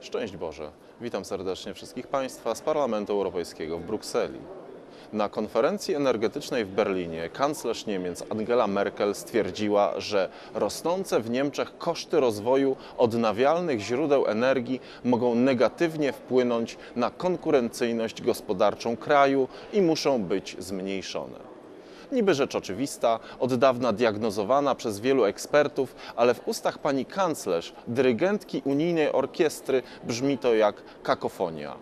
Szczęść Boże. Witam serdecznie wszystkich Państwa z Parlamentu Europejskiego w Brukseli. Na konferencji energetycznej w Berlinie kanclerz Niemiec Angela Merkel stwierdziła, że rosnące w Niemczech koszty rozwoju odnawialnych źródeł energii mogą negatywnie wpłynąć na konkurencyjność gospodarczą kraju i muszą być zmniejszone. Niby rzecz oczywista, od dawna diagnozowana przez wielu ekspertów, ale w ustach pani kanclerz, dyrygentki unijnej orkiestry, brzmi to jak kakofonia.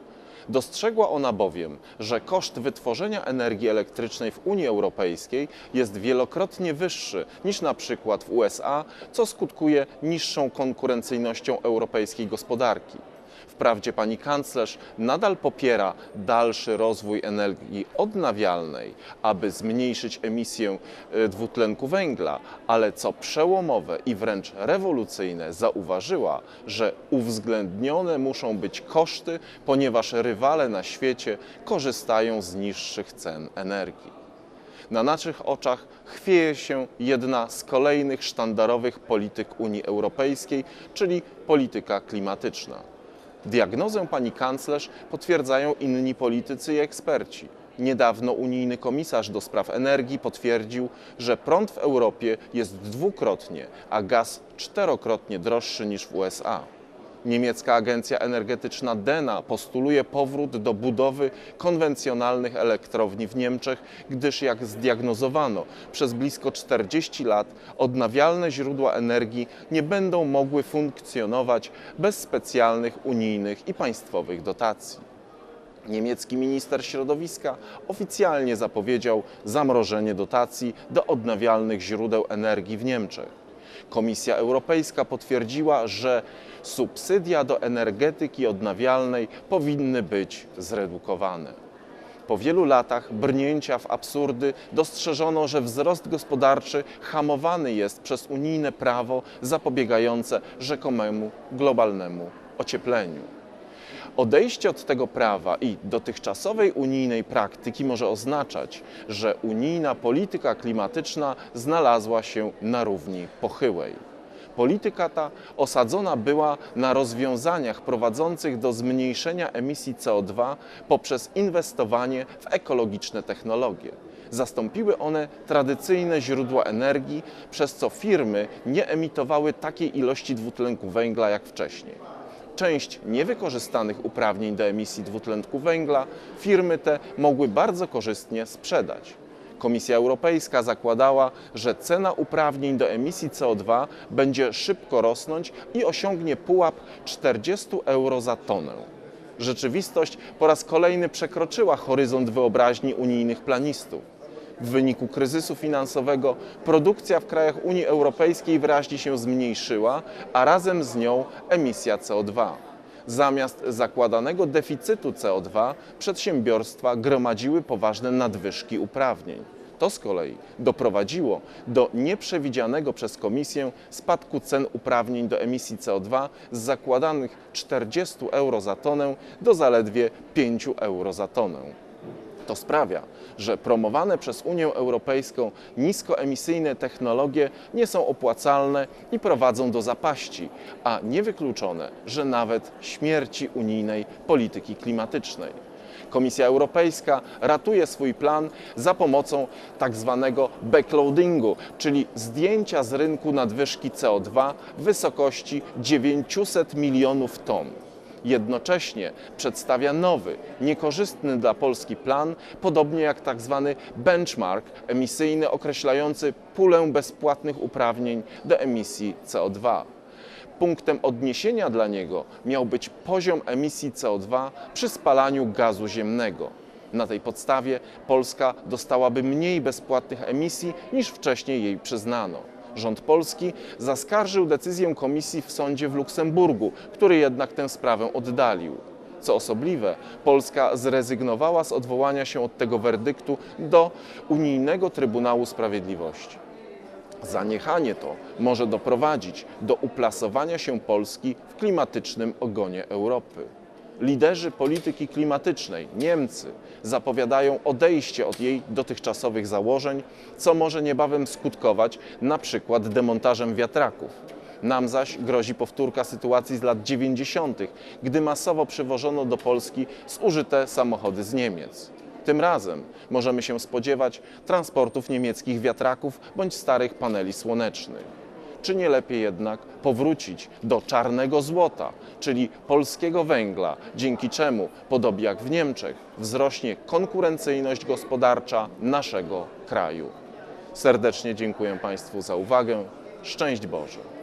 Dostrzegła ona bowiem, że koszt wytworzenia energii elektrycznej w Unii Europejskiej jest wielokrotnie wyższy niż na przykład w USA, co skutkuje niższą konkurencyjnością europejskiej gospodarki. Wprawdzie pani kanclerz nadal popiera dalszy rozwój energii odnawialnej, aby zmniejszyć emisję e, dwutlenku węgla, ale co przełomowe i wręcz rewolucyjne zauważyła, że uwzględnione muszą być koszty, ponieważ rywale na świecie korzystają z niższych cen energii. Na naszych oczach chwieje się jedna z kolejnych sztandarowych polityk Unii Europejskiej, czyli polityka klimatyczna. Diagnozę pani kanclerz potwierdzają inni politycy i eksperci. Niedawno unijny komisarz do spraw energii potwierdził, że prąd w Europie jest dwukrotnie, a gaz czterokrotnie droższy niż w USA. Niemiecka agencja energetyczna DENA postuluje powrót do budowy konwencjonalnych elektrowni w Niemczech, gdyż jak zdiagnozowano, przez blisko 40 lat odnawialne źródła energii nie będą mogły funkcjonować bez specjalnych unijnych i państwowych dotacji. Niemiecki minister środowiska oficjalnie zapowiedział zamrożenie dotacji do odnawialnych źródeł energii w Niemczech. Komisja Europejska potwierdziła, że subsydia do energetyki odnawialnej powinny być zredukowane. Po wielu latach brnięcia w absurdy dostrzeżono, że wzrost gospodarczy hamowany jest przez unijne prawo zapobiegające rzekomemu globalnemu ociepleniu. Odejście od tego prawa i dotychczasowej unijnej praktyki może oznaczać, że unijna polityka klimatyczna znalazła się na równi pochyłej. Polityka ta osadzona była na rozwiązaniach prowadzących do zmniejszenia emisji CO2 poprzez inwestowanie w ekologiczne technologie. Zastąpiły one tradycyjne źródła energii, przez co firmy nie emitowały takiej ilości dwutlenku węgla jak wcześniej część niewykorzystanych uprawnień do emisji dwutlenku węgla firmy te mogły bardzo korzystnie sprzedać. Komisja Europejska zakładała, że cena uprawnień do emisji CO2 będzie szybko rosnąć i osiągnie pułap 40 euro za tonę. Rzeczywistość po raz kolejny przekroczyła horyzont wyobraźni unijnych planistów. W wyniku kryzysu finansowego produkcja w krajach Unii Europejskiej wyraźnie się zmniejszyła, a razem z nią emisja CO2. Zamiast zakładanego deficytu CO2 przedsiębiorstwa gromadziły poważne nadwyżki uprawnień. To z kolei doprowadziło do nieprzewidzianego przez Komisję spadku cen uprawnień do emisji CO2 z zakładanych 40 euro za tonę do zaledwie 5 euro za tonę. To sprawia, że promowane przez Unię Europejską niskoemisyjne technologie nie są opłacalne i prowadzą do zapaści, a niewykluczone, że nawet śmierci unijnej polityki klimatycznej. Komisja Europejska ratuje swój plan za pomocą tak zwanego backloadingu, czyli zdjęcia z rynku nadwyżki CO2 w wysokości 900 milionów ton. Jednocześnie przedstawia nowy, niekorzystny dla Polski plan, podobnie jak tak zwany benchmark emisyjny określający pulę bezpłatnych uprawnień do emisji CO2. Punktem odniesienia dla niego miał być poziom emisji CO2 przy spalaniu gazu ziemnego. Na tej podstawie Polska dostałaby mniej bezpłatnych emisji niż wcześniej jej przyznano. Rząd polski zaskarżył decyzję komisji w sądzie w Luksemburgu, który jednak tę sprawę oddalił. Co osobliwe, Polska zrezygnowała z odwołania się od tego werdyktu do Unijnego Trybunału Sprawiedliwości. Zaniechanie to może doprowadzić do uplasowania się Polski w klimatycznym ogonie Europy. Liderzy polityki klimatycznej, Niemcy, zapowiadają odejście od jej dotychczasowych założeń, co może niebawem skutkować na przykład demontażem wiatraków. Nam zaś grozi powtórka sytuacji z lat 90., gdy masowo przywożono do Polski zużyte samochody z Niemiec. Tym razem możemy się spodziewać transportów niemieckich wiatraków bądź starych paneli słonecznych. Czy nie lepiej jednak powrócić do czarnego złota, czyli polskiego węgla, dzięki czemu, podobnie jak w Niemczech, wzrośnie konkurencyjność gospodarcza naszego kraju? Serdecznie dziękuję Państwu za uwagę. Szczęść Boże!